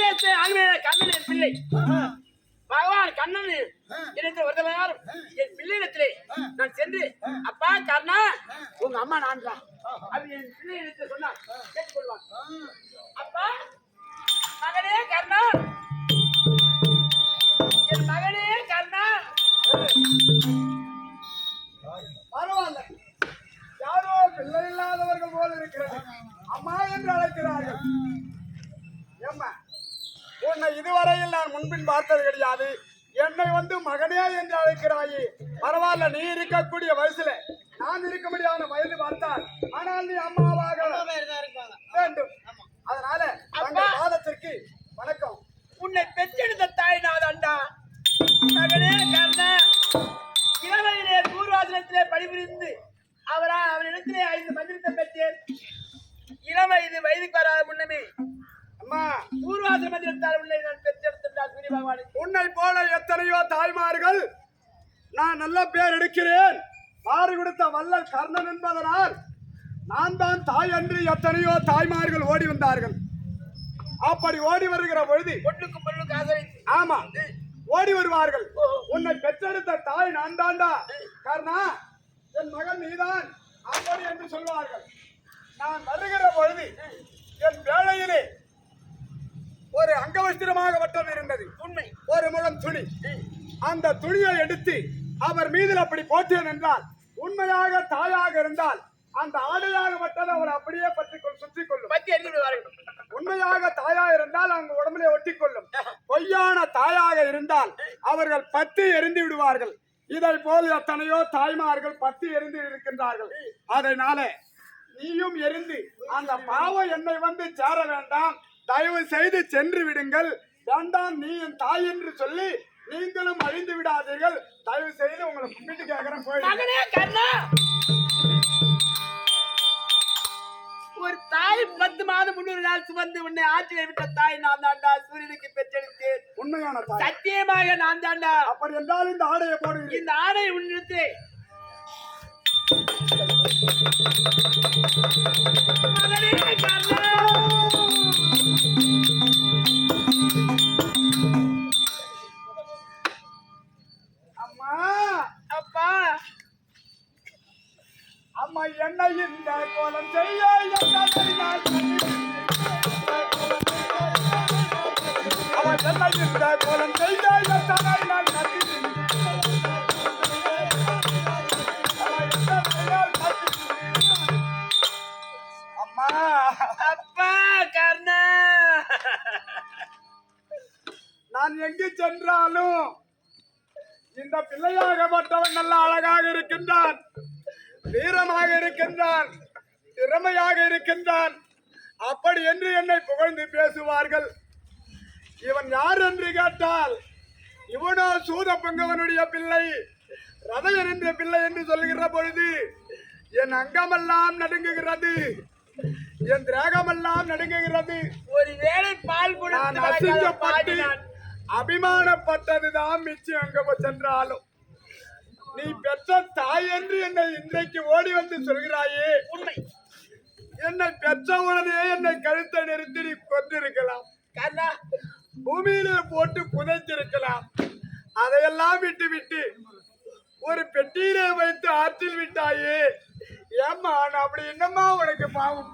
தேச ஆண்மையான கண்ணனின் பிள்ளை. பகவான் கண்ணன் எனக்கு ஒரு நேரம் என் பிள்ளையிடத்திலே நான் சென்று அப்பா கர்ணா உங்க அம்மா நான் தான் அது என் பிள்ளையிடத்தில் சொன்னா கேட்டுக்கொள்வான். அப்பா மகனே கர்ணா. என் மகனே கர்ணா. பரவாயில்ல. யாரோ பிள்ளை இல்லாதவர்கள் போல இருக்கிறது. அம்மா என்று அழைக்கிறார்கள். ஏம்மா? உன்னை இதுவரையில் நான் முன்பின் பார்த்தது கிடையாது. என்னை வந்து மகனே என்று அழைக்கிறாயே. பரவாயில்ல நீ இருக்கக்கூடிய வயசுல. நான் இருக்க முடியாத வயது பார்த்தால் ஆனால் நீ அம்மாவாக வேண்டும். நான் நல்ல பேர் எடுக்கிறேன். மாறு கொடுத்த வல்லல் கர்ணன் என்பதனால் நான் தான் தாய் என்று எத்தனையோ தாய்மார்கள் ஓடி வந்தார்கள். அப்படி ஓடி வருகிற பொழுது பொண்ணுக்கு பொண்ணுக்கு ஆமா ஓடி வருவார்கள். உன்னை பெற்றெடுத்த தாய் நான் தாண்டா கர்ணா என் மகன் நீதான். அப்படி என்று சொல்வார்கள். நான் வருகிற பொழுது என் வேளையிலே ஒரு அங்கவஸ்திரமாக வட்டம் இருந்தது. உண்மை. ஒரு முழம் துணி. அந்த துணியை எடுத்து அவர் மீதில் அப்படி போட்டேன் என்றால் உண்மையாக தாயாக இருந்தால் அந்த ஆடையாக மட்டும் அவர் அப்படியே பற்றி சுற்றி கொள்ளும் எறிந்து விடுவார்கள் உண்மையாக தாயாக இருந்தால் அவங்க உடம்பிலே ஒட்டி கொள்ளும் பொய்யான தாயாக இருந்தால் அவர்கள் பத்தி எரிந்து விடுவார்கள். இதை போல் எத்தனையோ தாய்மார்கள் பத்தி எரிந்து இருக்கின்றார்கள். அதனால நீயும் எரிந்து அந்த பாவ என்னை வந்து சேர வேண்டாம். தயவு செய்து சென்று விடுங்கள். வேண்டாம் நீ என் தாய் என்று சொல்லி நீங்களும் அழிந்து விடாதீர்கள். தயவு செய்து உங்களை கும்பிட்டு கேட்கிறேன் ஒரு தாய் பத்து மாதம் முன்னூறு நாள் சுமந்து உன்னை ஆற்றிலே விட்ட தாய் நான் தாண்டா. சூரியனுக்கு பெற்றெடுத்தேன். உண்மையான தாய். சத்தியமாக நான் தாண்டா. அப்படி என்றால் இந்த ஆடையை போடுகிறேன். இந்த ஆணை உன்னிடத்தே மகனே கர்ணா அம்மா என்ன இந்த கோலம் செய்ய என்னை நான் அவன் என்ன இந்த கோலம் செய்ய என்னை நான் கட்டி அம்மா அப்பா கர்ணா. நான் எங்கு சென்றாலும் இந்த பிள்ளையாகப்பட்டவன் நல்ல அழகாக இருக்கின்றான். வீரமாக இருக்கின்றான் திறமையாக இருக்கின்றான். அப்படி என்று என்னை புகழ்ந்து பேசுவார்கள். இவன் யார் என்று கேட்டால் இவனோ சூத பொங்கவனுடைய பிள்ளை ரதையன் என்ற பிள்ளை என்று சொல்லுகிற பொழுது என் அங்கமெல்லாம் நடுங்குகிறது. என் திரேகமெல்லாம் நடுங்குகிறது. ஒரு வேளை பால் அசிங்கப்பட்டு அபிமானப்பட்டதுதான் மிச்சம் எங்க சென்றாலும். நீ பெற்ற தாய் என்று என்னை இன்றைக்கு ஓடி வந்து சொல்கிறாயே. உண்மை. என்னை பெற்ற உடனே என்னை கழுத்தை நிறுத்தி நீ கொண்டிருக்கலாம் பூமியிலே போட்டு புதைத்திருக்கலாம். அதையெல்லாம் விட்டு விட்டு ஒரு பெட்டியிலே வைத்து ஆற்றில் விட்டாயே. ஏம்மா நான் அப்படி என்னம்மா உனக்கு பாவம்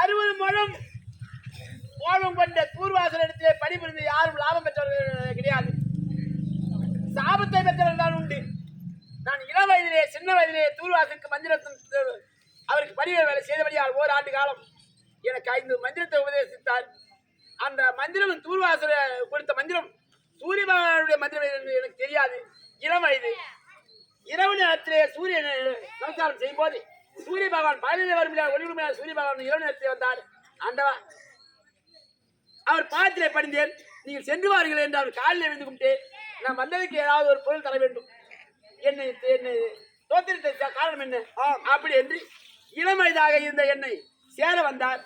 அறுபது முழம் கோபம் கொண்ட தூர்வாசல் இடத்திலே பணிபுரிந்து யாரும் லாபம் பெற்றவர்கள் கிடையாது. சாபத்தை பெற்றவர்கள் தான் உண்டு. நான் இள வயதிலே சின்ன வயதிலே தூர்வாசலுக்கு மந்திரத்தின் அவருக்கு பணிகள் வேலை செய்தபடியால் ஓராண்டு காலம் எனக்கு ஐந்து மந்திரத்தை உபதேசித்தார். அந்த மந்திரம் தூர்வாசல கொடுத்த மந்திரம் சூரிய பகவானுடைய மந்திரம் என்று எனக்கு தெரியாது. இளம் வயது. இரவு நேரத்திலே சூரியன் நமஸ்காரம் செய்யும் போது சூரிய பகவான் பதினைந்து வரும் ஒளிவுமையான சூரிய பகவான் இரவு நேரத்தில் வந்தார். ஆண்டவா அவர் பாதத்திலே படிந்தேன். நீங்கள் சென்று வாருங்கள் என்று அவர் காலில் விழுந்து கும்பிட்டு நான் வந்ததுக்கு ஏதாவது ஒரு பொருள் தர வேண்டும். என்னை என்னை தோத்திரத்தை காரணம் என்ன. அப்படி என்று இளம் வயதாக இருந்த என்னை சேர வந்தார்.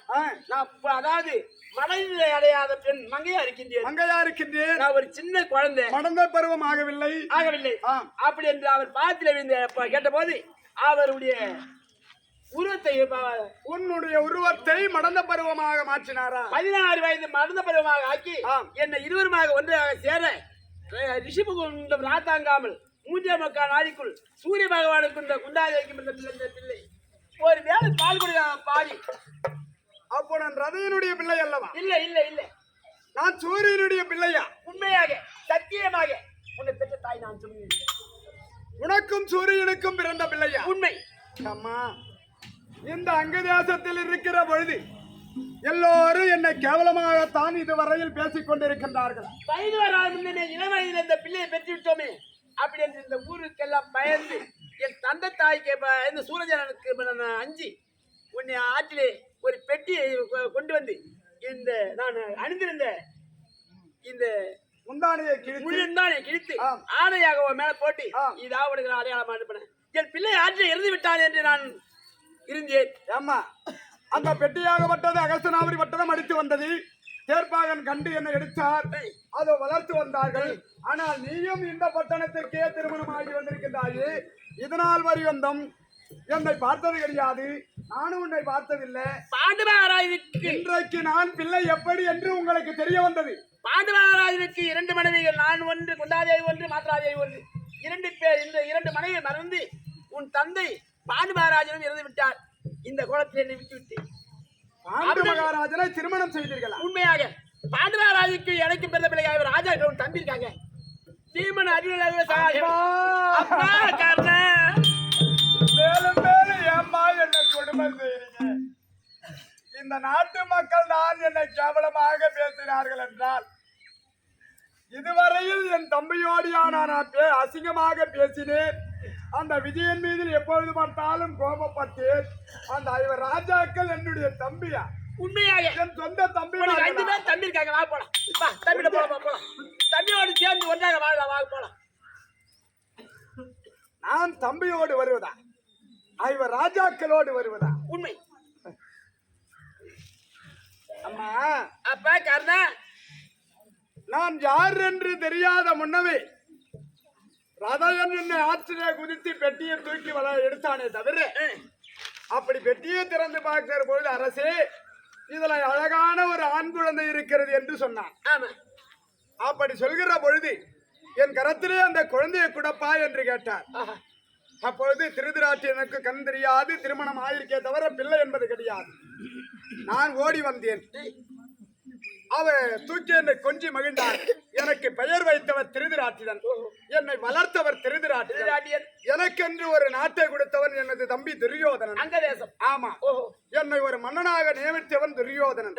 நான் அதாவது மனநிலை அடையாத பெண் மங்கையா இருக்கின்றேன். மங்கையா இருக்கின்றேன். நான் ஒரு சின்ன குழந்தை. மடந்த பருவம் ஆகவில்லை. ஆகவில்லை. அப்படி என்று அவர் பாத்திர விழுந்த கேட்டபோது அவருடைய உருவத்தை உன்னுடைய உருவத்தை மடந்த பருவமாக மாற்றினாரா? பதினாறு வயது மறந்த பருவமாக ஆக்கி. என்னை இருவருமாக ஒன்றாக சேர ரிஷிபகுண்டம் ராத்தாங்காமல் மூஞ்ச மக்கா நாளிக்குள் சூரிய பகவானுக்கு இந்த குண்டாதைக்கும் இந்த பிள்ளை ஒரு வேளை பால் குடிக்க பாடி. அப்போ நான் ரதையனுடைய பிள்ளை அல்லவா? இல்ல இல்ல இல்ல. நான் சூரியனுடைய பிள்ளையா? உண்மையாக சத்தியமாக உன்னை பெற்ற தாய் நான் சொல்லுகிறேன். உனக்கும் சூரியனுக்கும் பிறந்த பிள்ளையா? உண்மை. அம்மா இந்த அங்கதேசத்தில் இருக்கிற பொழுது எல்லோரும் என்னை கேவலமாகத்தான் இதுவரையில் பேசிக் கொண்டிருக்கின்றார்கள் வயது வராத இள வயதில் இந்த பிள்ளையை பெற்று விட்டோமே அப்படி என்று இந்த ஊருக்கெல்லாம் பயந்து என் தந்தை தாய்க்கு இந்த சூரஜனனுக்கு அஞ்சி உன்னை ஆற்றிலே ஒரு பெட்டியை கொண்டு வந்து இந்த நான் அணிந்திருந்த இந்த முந்தானையை கிழித்து முள்ளின்தான் கிழித்து. ஆணையாக உன் மேல போட்டு. இதா உனக்கு நான் அடையாளம் அனுப்பினேன் என் பிள்ளை ஆற்றில் இறந்து விட்டான் என்று நான் இருந்தேன். ஏம்மா அந்த பெட்டியாகப்பட்டது அகஸ்தனாபுரி பட்டணம் அடித்து வந்தது. தேர்ப்பாகன் கண்டு என்னை எடுத்தார். அதை வளர்த்து வந்தார்கள். ஆனால் நீயும் இந்த பட்டணத்திற்கே திருமணமாகி வந்திருக்கின்றாயே. இதனால் வரையந்தம் என்னை பார்த்தது கிடையாது. நானும் உன்னை பார்த்ததில்லை. பாண்டுமகாராஜனுக்கு இன்றைக்கு நான் பிள்ளை எப்படி என்று உங்களுக்கு தெரிய வந்தது. பாண்டுமகாராஜனுக்கு இரண்டு மனைவிகள் நான் ஒன்று குந்தாதேவி ஒன்று மாத்ராதேவி ஒன்று. இரண்டு பேர் இந்த இரண்டு மனைவி மறந்து உன் தந்தை பாண்டு மகாராஜனும் இறந்து விட்டார். இந்த குளத்தில் என்னை விட்டு விட்டேன் ஆண்டு மகாராஜனை திருமணம் செய்தீர்களா? உண்மையாக பாண்டு மகாராஜுக்கு எனக்கு பிறந்த பிள்ளையாக ராஜா ஒரு தம்பி இருக்காங்க அப்பா காரணம் மேலும் மேலும் ஏம்மா என்னை கொடுமை செய்றீங்க இந்த நாட்டு மக்கள் தான் என்னை கேவலமாக பேசினார்கள் என்றால் இதுவரையில் என் தம்பியோடியான நான் அசிங்கமாக பேசினேன். அந்த விஜயன் மீது எப்பொழுது பார்த்தாலும் கோபப்பட்டேன். அந்த இவர் ராஜாக்கள் என்னுடைய தம்பியா? உண்மையாக என் சொந்த தம்பி ஐந்து பேர் தம்பி இருக்காங்க வா போலாம். வா தம்பிட போலாம் போலாம். தம்பியோடு சேர்ந்து ஒன்றாக வாழலாம் வா போலாம். நான் தம்பியோடு வருவதா? இவர் ராஜாக்களோடு வருவதா? உண்மை. அம்மா அப்ப கர்ணா. நான் யார் என்று தெரியாத முன்னவே ரதயன் என்னை ஆற்றிலே குதித்து பெட்டியை தூக்கி வர எடுத்தானே தவிர அப்படி பெட்டியை திறந்து பார்க்கிற பொழுது அரசே இதுல அழகான ஒரு ஆண் குழந்தை இருக்கிறது என்று சொன்னான். அப்படி சொல்கிற பொழுது என் கரத்திலே அந்த குழந்தையை குடப்பா என்று கேட்டார். அப்பொழுது திருதிராட்சி எனக்கு கண் தெரியாது திருமணம் ஆயிருக்கே தவிர பிள்ளை என்பது கிடையாது. நான் ஓடி வந்தேன். அவ தூக்கி என்னை கொஞ்சி மகிழ்ந்தார். எனக்கு பெயர் வைத்தவர் திருதிராட்டிடன் என்னை வளர்த்தவர் திருதிராட்டிடன் எனக்கென்று ஒரு நாட்டை கொடுத்தவன் எனது தம்பி துரியோதனன். அங்க தேசம் ஆமா என்னை ஒரு மன்னனாக நியமித்தவன் துரியோதனன்.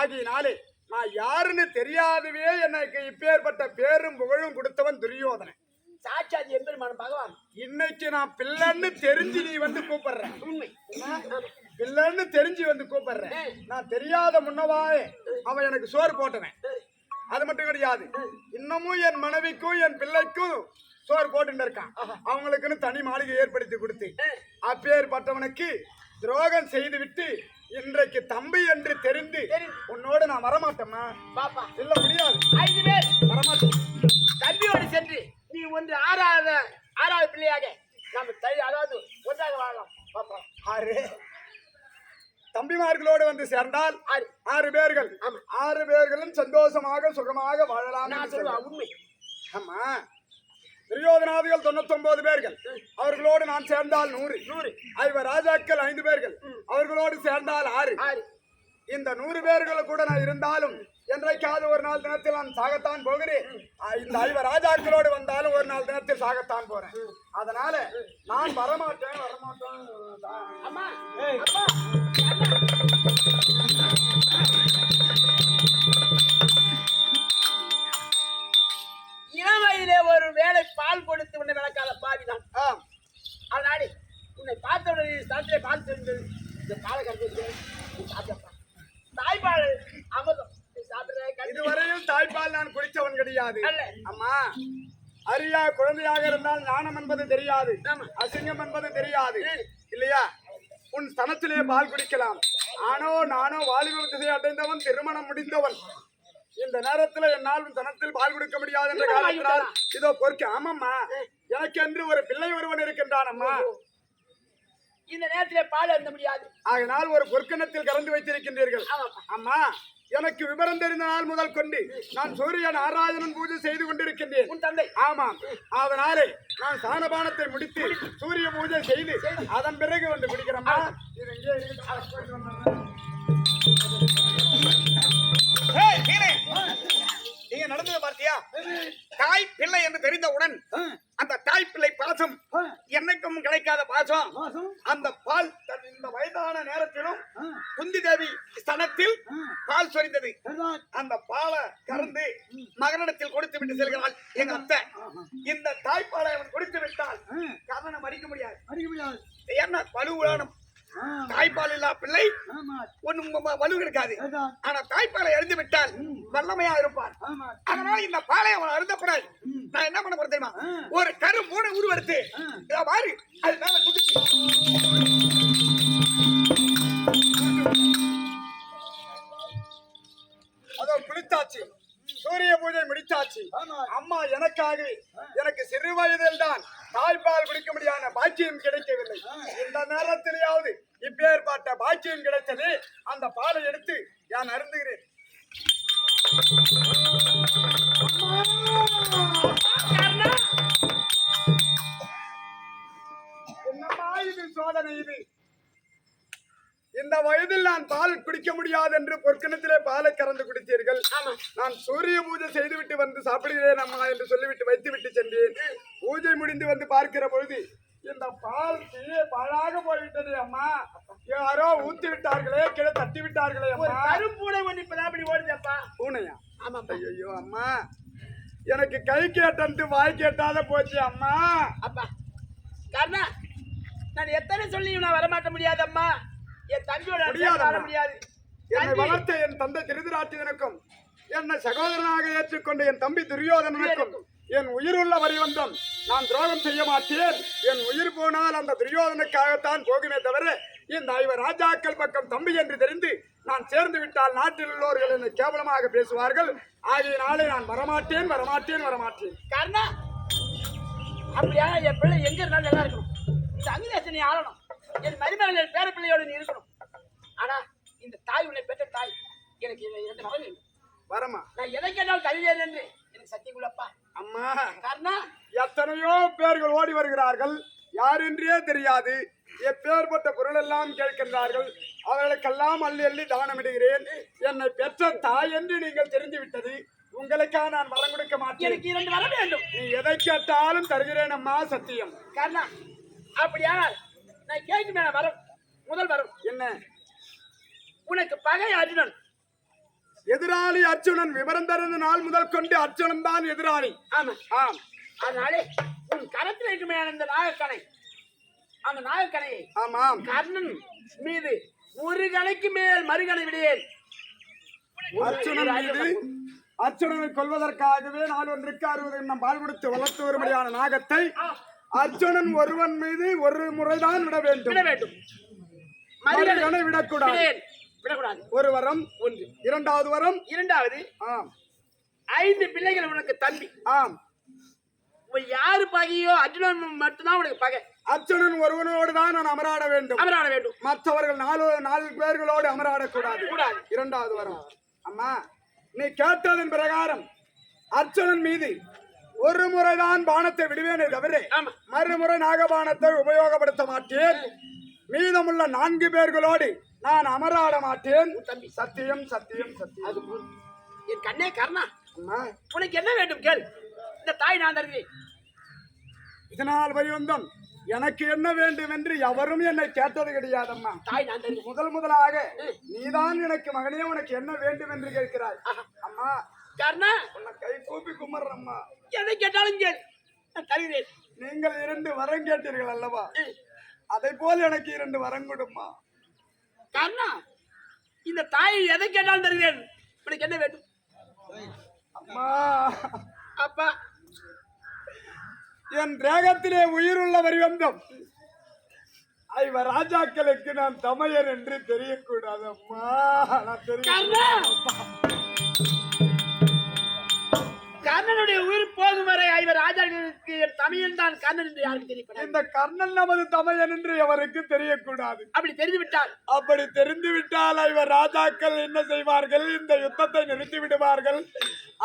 ஆகினாலே நான் யாருன்னு தெரியாதவே எனக்கு இப்பேற்பட்ட பேரும் புகழும் கொடுத்தவன் துரியோதனன். சாட்சாதி எம்பெருமான பகவான். இன்னைக்கு நான் பிள்ளைன்னு தெரிஞ்சு நீ வந்து கூப்பிடுற. உண்மை. பிள்ளைன்னு தெரிஞ்சு வந்து கூப்பிடுற நான் தெரியாத முன்னவாவே அவன் எனக்கு சோறு போட்டவன். அது மட்டும் கிடையாது. இன்னமும் என் மனைவிக்கும் என் பிள்ளைக்கும் சோறு போட்டுட்டு இருக்கான். அவங்களுக்குன்னு தனி மாளிகை ஏற்படுத்தி கொடுத்து அப்பேற்பட்டவனுக்கு துரோகம் செய்து விட்டு இன்றைக்கு தம்பி என்று தெரிந்து தெரிந்து. உன்னோடு நான் வரமாட்டேம்மா. பாப்பா. இல்ல முடியாது. ஐந்து பேர். வரமாட்டேன். தம்பியோடு சென்று நீ ஒன்று ஆறாவது ஆறாவது பிள்ளையாக நம்ம தை அதாவது ஒன்றாக வாழலாம். பாப்பா. ஆறு தம்பிமார்களோடு வந்து சேர்ந்தால் ஆறு. பேர்கள். ஆறு பேர்களும் சந்தோஷமாக சுகமாக வாழலாம். உண்மை ஆமா. துரியோதனாதிகள் தொண்ணூத்தொன்பது பேர்கள். அவர்களோடு நான் சேர்ந்தால் நூறு. நூறு. ஐவர் ராஜாக்கள் ஐந்து பேர்கள். அவர்களோடு சேர்ந்தால் ஆறு. இந்த நூறு பேர்கள் கூட நான் இருந்தாலும் என்றைக்காவது ஒரு நாள் தினத்தில் நான் சாகத்தான் போகிறேன். இந்த ஐவர் ராஜாக்களோடு வந்தாலும் ஒரு நாள் தினத்தில் சாகத்தான் போறேன். அதனால நான் வரமாட்டேன் வரமாட்டேன். ஆமா. அசிங்கம் என்பது தெரியாது. இல்லையா? உன் ஸ்தனத்திலே பால் குடிக்கலாம். ஆனோ நானோ வாலிப திசை அடைந்தவன் திருமணம் முடிந்தவன். இந்த நேரத்துல என்னால் உன் தனத்தில் பால் கொடுக்க முடியாது என்ற காரணத்தினால்? இதோ பொறுக்க. ஆமாம்மா. எனக்கு என்று ஒரு பிள்ளை ஒருவன் இருக்கின்றான் அம்மா இந்த நேரத்திலே பால் அருந்த முடியாது. ஆகினால் ஒரு பொற்கணத்தில் கலந்து வைத்திருக்கின்றீர்கள். அம்மா எனக்கு விவரம் தெரிந்த நாள் முதல் கொண்டு நான் சூரிய நாராயணன் பூஜை செய்து கொண்டிருக்கின்றேன். உன் தந்தை. ஆமாம். அதனாலே நான் சாணபானத்தை முடித்து சூரிய பூஜை செய்து அதன் பிறகு வந்து குடிக்கிறேம்மா இது இங்கே இருக்கட்டும். நீங்க நடந்ததை பார்த்தியா? தாய் பிள்ளை என்று தெரிந்தவுடன் அந்த தாய் பிள்ளை பாசம் என்னைக்கும் கிடைக்காத பாசம். அந்த பால் இந்த வயதான நேரத்திலும் குந்தி தேவி ஸ்தனத்தில் பால் சொரிந்தது. அந்த பாலை கறந்து மகனிடத்தில் கொடுத்து விட்டு செல்கிறாள் எங்க அத்தை. இந்த தாய்ப்பாலை அவன் குடித்து விட்டால் கவனம் அடிக்க முடியாது. என்ன வலுவான தாய்ப்பால் இல்லா பிள்ளை. வ- வலு இருக்காது. ஆனா தாய்ப்பாலை எழுந்து விட்டால் வல்லமையா இருப்பார் அதனால இந்த பாலை அவன் அருந்தப்படாது நான் என்ன பண்ண போறேன் தெரியுமா? ஒரு கரு மூணு உருவெடுத்து பாரு அது மேல குதிச்சு. அதோ குளித்தாச்சு. சூரிய பூஜை முடித்தாச்சு. அம்மா எனக்காக எனக்கு சிறு வயதில் தான் தாய்ப்பால் குடிக்க முடியாத பாக்கியம் கிடைக்கவில்லை. இந்த நேரத்திலேயாவது இப்பேற்பட்ட பாக்கியம் கிடைத்தது அந்த பாலை எடுத்து நான் அருந்துகிறேன். என்னம்மா இது சோதனை இது? இந்த வயதில் நான் பால் குடிக்க முடியாது என்று பொற்கிணத்திலே பாலை கறந்து குடித்தீர்கள். நான் சூரிய பூஜை செய்துவிட்டு வந்து சாப்பிடுகிறேன் அம்மா என்று சொல்லிவிட்டு வைத்துவிட்டு சென்றேன். பூஜை முடிந்து வந்து பார்க்கிற பொழுது இந்த பால் கீழே பாழாக போய்விட்டது அம்மா. யாரோ ஊத்தி விட்டார்களே கீழே தட்டி விட்டார்களே கரும்பூனை ஒண்ணு இப்பதான் அப்படி ஓடுதப்பா. பூனையா? ஆமாப்பா ஐயோ அம்மா. எனக்கு கை கேட்டன்ட்டு வாய் கேட்டாத போச்சு அம்மா. அப்பா. கர்ணா நான் எத்தனை சொல்லியும் நான் வரமாட்ட முடியாதம்மா. என் தம்பியோட முடியாதம்மா. வர முடியாது. என்னை வளர்த்த என் தந்தை திருதராட்டியனுக்கும் என்னை சகோதரனாக ஏற்றுக்கொண்ட என் தம்பி துரியோதனனுக்கும் என் உயிருள்ள வரிவந்தம் நான் துரோகம் செய்ய மாட்டேன். என் உயிர் போனால் அந்த துரியோதனுக்காகத்தான் போகுமே தவிர இந்த ஐவர் ராஜாக்கள் பக்கம் தம்பி என்று தெரிந்து நான் சேர்ந்து விட்டால் நாட்டில் உள்ளவர்கள் என்னை கேவலமாக பேசுவார்கள். ஆகையினாலே நான் வரமாட்டேன் வரமாட்டேன் வரமாட்டேன். கர்ணா அப்படியா? என் பிள்ளை எங்க இருந்தாலும் நல்லா இருக்கணும். இந்த அங்கிலேசன் நீ ஆளணும். என் மருமகள் என் பேர பிள்ளையோட நீ இருக்கணும். ஆனா இந்த தாய் உன்னை பெற்ற தாய். எனக்கு இரண்டு மகன் வேண்டும் வரமா நான் எதை கேட்டாலும் தருவேன் என்று எனக்கு சத்தியம் உள்ளப்பா. அம்மா. கர்ணா எத்தனையோ பேர்கள் ஓடி வருகிறார்கள். யார் என்றே தெரியாது. எப்பேற்பட்ட பொருள் எல்லாம் கேட்கின்றார்கள். அவர்களுக்கெல்லாம் அள்ளி அள்ளி தானமிடுகிறேன். என்னை பெற்ற தாய் என்று நீங்கள் தெரிந்து விட்டது. உங்களுக்காக நான் வரம் கொடுக்க மாட்டேன். எனக்கு இரண்டு வர வேண்டும். நீ எதை கேட்டாலும் தருகிறேன் அம்மா சத்தியம். கர்ணா அப்படியானால் நான் கேட்கும் வரம். முதல் வரம். என்ன? உனக்கு பகை அர்ஜுனன். எதிராளி அர்ஜுனன் விவரம் தருந்த நாள் முதல் கொண்டு அர்ஜுனன் தான் எதிராளி. ஆமா. ஆம். அதனாலே உன் கரத்தில் இருக்குமே அந்த நாகக்கணை அந்த நாகக்கணையை ஆமாம். கர்ணன் மீது ஒரு கணைக்கு மேல் மறுகணை விடுவேன் அர்ஜுனன் மீது அர்ஜுனனை கொல்வதற்காகவே நாள் ஒன்றுக்கு அறுபது எண்ணம் பால் கொடுத்து வளர்த்து வரும்படியான நாகத்தை அர்ஜுனன் ஒருவன் மீது ஒரு முறைதான் விட வேண்டும். விட வேண்டும். மறுகணை விடக்கூடாது. விடக்கூடாது. ஒரு வரம் ஒன்று. இரண்டாவது வரம். இரண்டாவது ஆம். ஐந்து பிள்ளைகள் உனக்கு தம்பி. ஆம். யாரு பகையோ அர்ஜுனன் மட்டும்தான் உனக்கு பகை. அர்ஜுனன் ஒருவனோடு தான் நான் அமராட வேண்டும். அமராட வேண்டும். மற்றவர்கள் நாலு நாலு பேர்களோடு அமராடக்கூடாது கூடாது. இரண்டாவது வரம். அம்மா நீ கேட்டதன் பிரகாரம் அர்ஜுனன் மீது ஒரு முறைதான் பானத்தை விடுவேனே ஆமா. மறுமுறை நாகபானத்தை உபயோகப்படுத்த மாட்டேன். மீதமுள்ள நான்கு பேர்களோடு நான் அமராட மாட்டேன். சத்தியம் சத்தியம் சத்தியம். என் கண்ணே கர்ணா. உனக்கு என்ன வேண்டும் கேள். இந்த தாய் நான் தருகிறேன். இதனால் வந்தோம் எனக்கு என்ன வேண்டும் என்று எவரும் என்னை கேட்டது கிடையாதம்மா. தாய் நான் முதல் முதலாக நீதான் எனக்கு மகனே உனக்கு என்ன வேண்டும் என்று கேட்கிறாய். அம்மா கர்ணா உன்னை கை கூப்பி கும்பிடுறம்மா. எதை கேட்டாலும் கேள். நான் தருகிறேன். நீங்கள் இரண்டு வரம் கேட்டீர்கள் அல்லவா? அதை போல் எனக்கு இரண்டு வரம் கொடுமா. கர்ணா இந்த தாய் எதை கேட்டாலும் தருகிறேன். உனக்கு என்ன வேண்டும்? அம்மா. அப்பா. என் தேகத்திலே உயிருள்ள வரிவந்தம் ஐவ ராஜாக்களுக்கு நான் தமையர் என்று தெரியக்கூடாது அம்மா நான் தெரியும் கர்ணனுடைய உயிர் போகும் வரை ஐவர் ராஜாக்களுக்கு என் தமிழன் தான் கர்ணன் என்று யாருக்கு தெரியப்படாது இந்த கர்ணன் நமது தமையன் என்று எவருக்கு தெரியக்கூடாது? அப்படி தெரிந்து விட்டால் அப்படி தெரிந்து விட்டால் இவர் ராஜாக்கள் என்ன செய்வார்கள்? இந்த யுத்தத்தை நிறுத்தி விடுவார்கள்.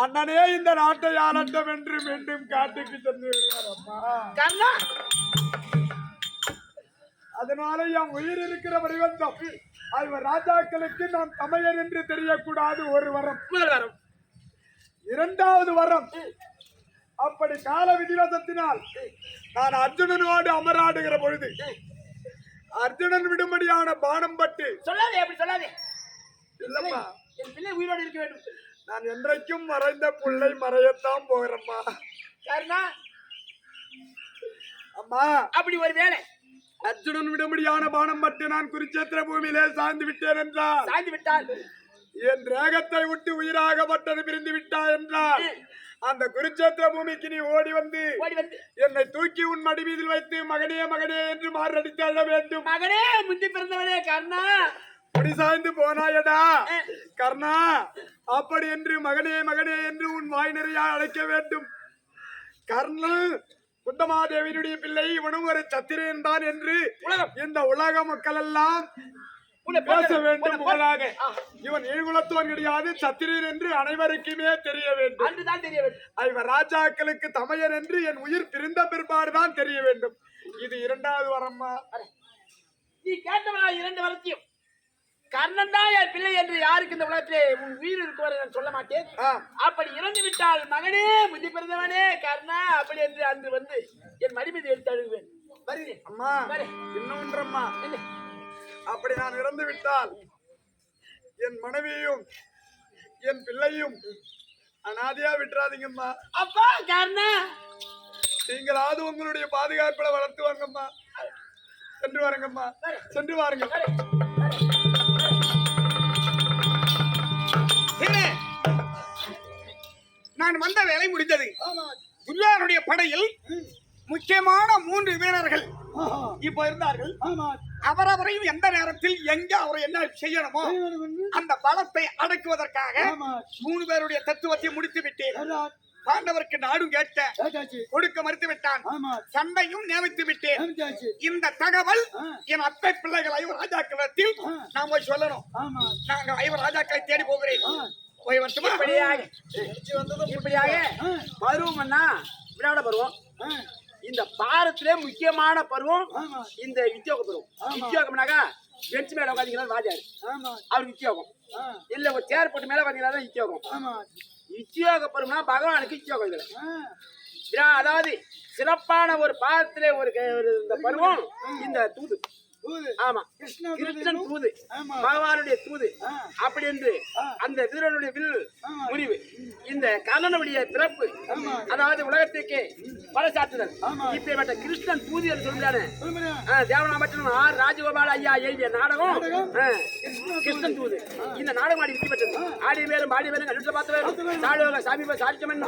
அண்ணனே இந்த நாட்டை ஆளட்டும் என்று மீண்டும் காட்டுக்கு சென்று விடுவார் அம்மா கர்ணா அதனால என் உயிர் இருக்கிற வடிவந்தம் இவர் ராஜாக்களுக்கு நான் தமையன் என்று தெரியக்கூடாது. ஒரு வரம். வரம் இரண்டாவது வரம். அப்படி கால விதிவசத்தினால் நான் அர்ஜுனனோடு அமராடுகிற பொழுது அர்ஜுனன் விடும்படியான பானம் பட்டு சொல்லாதே அப்படி சொல்லாதே. இல்லம்மா. என் பிள்ளை உயிரோடு இருக்க வேண்டும். நான் என்றைக்கும் மறைந்த புள்ளை மறையத்தான் போகிறேம்மா. கர்ணா அம்மா. அப்படி ஒரு வேலை அர்ஜுனன் விடும்படியான பானம் பட்டு நான் குருச்சேத்திர பூமியிலே சாய்ந்து விட்டேன் என்றால் சாய்ந்து விட்டால் என் ரேகத்தை விட்டு உயிராகப்பட்டது பிரிந்து விட்டா என்றால் அந்த குருச்சேத்திர பூமிக்கு நீ ஓடி வந்து என்னை தூக்கி உன் மடி மீதில் வைத்து மகனே மகனே என்று மாரடித்து அழ வேண்டும். மகனே முந்தி பிறந்தவனே கர்ணா. அப்படி சாய்ந்து போனாயடா. கர்ணா அப்படி என்று மகனே மகனே என்று உன் வாய் நிறைய அழைக்க வேண்டும். கர்ணன் குந்தமாதேவியினுடைய பிள்ளை இவனும் ஒரு சத்திரியன் தான் என்று. இந்த உலக மக்கள் எல்லாம் பேச வேண்டும் புகழாக. இவன் ஏழுகுலத்தோன் கிடையாது சத்திரியன் என்று அனைவருக்குமே தெரிய வேண்டும். அன்றுதான் தெரிய வேண்டும். இவன் ராஜாக்களுக்கு தமையன் என்று என் உயிர் பிரிந்த பிற்பாடுதான் தெரிய வேண்டும். இது இரண்டாவது வரம்மா. நீ கேட்டவனா இரண்டு வரத்தையும் கர்ணன் தான் என் பிள்ளை என்று யாருக்கு இந்த உலகத்திலே உன் உயிர் இருக்குவரை நான் சொல்ல மாட்டேன். அப்படி இறந்து விட்டால் மகனே முந்தி பிறந்தவனே கர்ணா அப்படி என்று அன்று வந்து என் மடிமீது எடுத்து அழுகுவேன். வருகிறேன். அம்மா. இன்னொன்றம்மா? அப்படி நான் இறந்து விட்டால் என் மனைவியும் என் பிள்ளையும் அனாதையா விட்டுறாதீங்கம்மா. அப்பா கர்ணா நீங்களாவது உங்களுடைய பாதுகாப்புல வளர்த்து வாங்கம்மா. சென்று வாருங்கம்மா. சென்று வாருங்க? நான் வந்த வேலை முடிந்தது. துரியோதனுடைய படையில் முக்கியமான மூன்று வீரர்கள் இப்ப இருந்தார்கள். அவரவரையும் எந்த நேரத்தில் எங்க அவரை என்ன செய்யணுமோ அந்த பலத்தை அடக்குவதற்காக மூணு பேருடைய தத்துவத்தை முடித்து விட்டேன். பாண்டவருக்கு நாடும் கேட்ட கொடுக்க மறுத்து விட்டான் சண்டையும் நியமித்து விட்டேன். இந்த தகவல் என் அத்தை பிள்ளைகள் ஐவர் ராஜாக்களத்தில் நாம் போய் சொல்லணும். நாங்க ஐவர் ராஜாக்களை தேடி போகிறேன். போய் வரட்டுமா? இப்படியாக. இப்படியாக. பருவம்னா விளையாட பருவம் இந்த பாரத்திலே முக்கியமான பருவம் இந்த வித்தியோக பருவம். வித்தியோகம்னாக்கா பெஞ்ச் மேல உட்காந்தீங்கன்னா ராஜாரு அவருக்கு வித்தியோகம் இல்ல ஒரு சேர் போட்டு மேல உட்காந்தீங்கன்னா தான் வித்தியோகம் வித்தியோக பருவம்னா பகவானுக்கு வித்தியோகம் இதுல. இதா- அதாவது சிறப்பான ஒரு பாதத்திலே ஒரு இந்த பருவம் இந்த தூது. ஆமா. கிருஷ்ணன் தூது. பகவானுடைய தூது. அப்படி என்று அந்த வீரனுடைய வில் முறிவு. இந்த கர்ணனுடைய பிறப்பு அதாவது உலகத்துக்கு பறைசாற்றுதல். இப்பேற்பட்ட கிருஷ்ணன் தூது என்று சொல்லுறாரு தேவனாமற்றன் ஆர் ராஜகோபால் ஐயா எழுதிய நாடகம். கிருஷ்ணன் தூது இந்த நாடகம் ஆடி வெற்றி பெற்றது. ஆடி மேலும் ஆடி மேலும் கண்டுட்டு பார்த்து சாடுவாங்க சாமி சாதிச்சமன்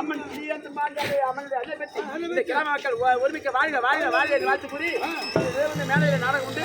அம்மன் கிளியந்து மாண்டாடு அம்மன் அல்ல பெற்று இந்த கிராம மக்கள் ஒருமிக்க வாழ்க வாழ்க வாழ்க வாழ்த்து கூறி மேலே நாடகம் உண்டு.